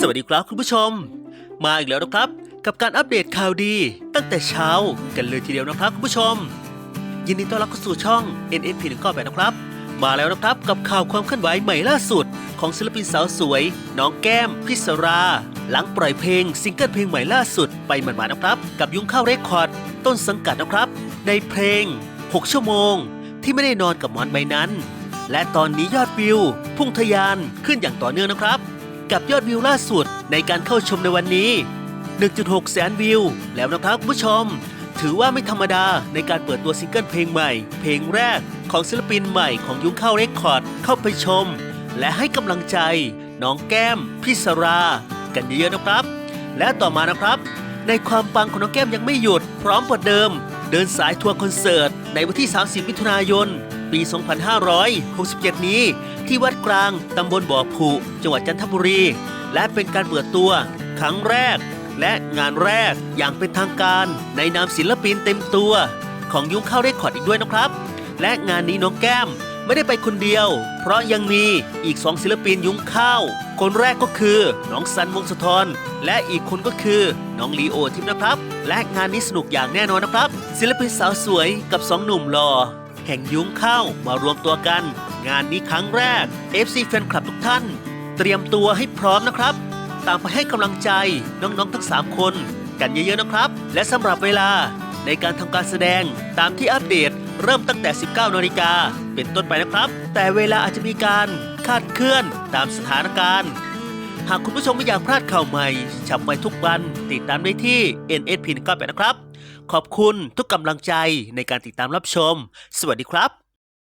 สวัสดีครับคุณผู้ชม มาอีกแล้วนะครับ กับการอัปเดตข่าวดี ตั้งแต่เช้ากันเลยทีเดียวนะครับคุณผู้ชม ยินดีต้อนรับเข้าสู่ช่อง NSP 1 9 8นะครับ มาแล้วนะครับกับข่าวความเคลื่อนไหวใหม่ล่าสุด ของศิลปินสาวสวย น้องแก้ม พิศรา หลังปล่อยเพลงซิงเกิลเพลงใหม่ล่าสุดไปหมาดๆนะครับ กับยุ้งข้าวเรคคอร์ดต้นสังกัดนะครับ ในเพลง 6 ชั่วโมง ที่ไม่ได้นอนกับหมอนใบนั้น และตอนนี้ยอดวิว พุ่งทะยานขึ้นอย่างต่อเนื่องนะครับ กับยอดวิวล่าสุดในการเข้าชมในวันนี้ 1.6 แสนวิว แล้วนะครับคุณผู้ชม ถือว่าไม่ธรรมดาในการเปิดตัวซิงเกิลเพลงใหม่ เพลงแรกของศิลปินใหม่ของยุ้งข้าวเรคคอร์ดเข้าไปชม และให้กำลังใจ น้องแก้มพิศรา กันเยอะๆนะครับ และต่อมานะครับ ในความปังของน้องแก้มยังไม่หยุด พร้อมกว่าเดิม เดินสายทัวร์คอนเสิร์ตในวันที่ 30 มิถุนายน ปี 2567 นี้ ที่วัดกลางตำบลบ่อผุจังหวัดจันทบุรี และเป็นการเปิดตัวครั้งแรก และงานแรกอย่างเป็นทางการในนามศิลปินเต็มตัว ของยุ้งข้าวเรคคอร์ดอีกด้วยนะครับ และงานนี้น้องแก้มไม่ได้ไปคนเดียว เพราะยังมีอีกสองศิลปินยุ้งข้าว คนแรกก็คือน้องซันวงศธรและอีกคนก็คือน้องลีโอทิพย์นะครับ และงานนี้สนุกอย่างแน่นอนนะครับ ศิลปินสาวสวยกับสองหนุ่มหล่อ แห่งยุ้งข้าวมารวมตัวกัน งานนี้ครั้งแรก FC แฟนคลับทุกท่าน เตรียมตัวให้พร้อมนะครับ ตามไปให้กำลังใจน้องๆทั้ง 3 คน กันเยอะๆนะครับ และสำหรับเวลาในการทำการแสดงตามที่อัปเดตเริ่มตั้งแต่ 19นาฬิกาเป็นต้นไปนะครับ แต่เวลาอาจจะมีการคาดเคลื่อนตามสถานการณ์ หากคุณผู้ชมไม่อยากพลาดข่าวใหม่ฉับไวทุกวัน ติดตามได้ที่ NSP 1 9 8นะครับ ขอบคุณทุกกำลังใจในการติดตามรับชม สวัสดีครับ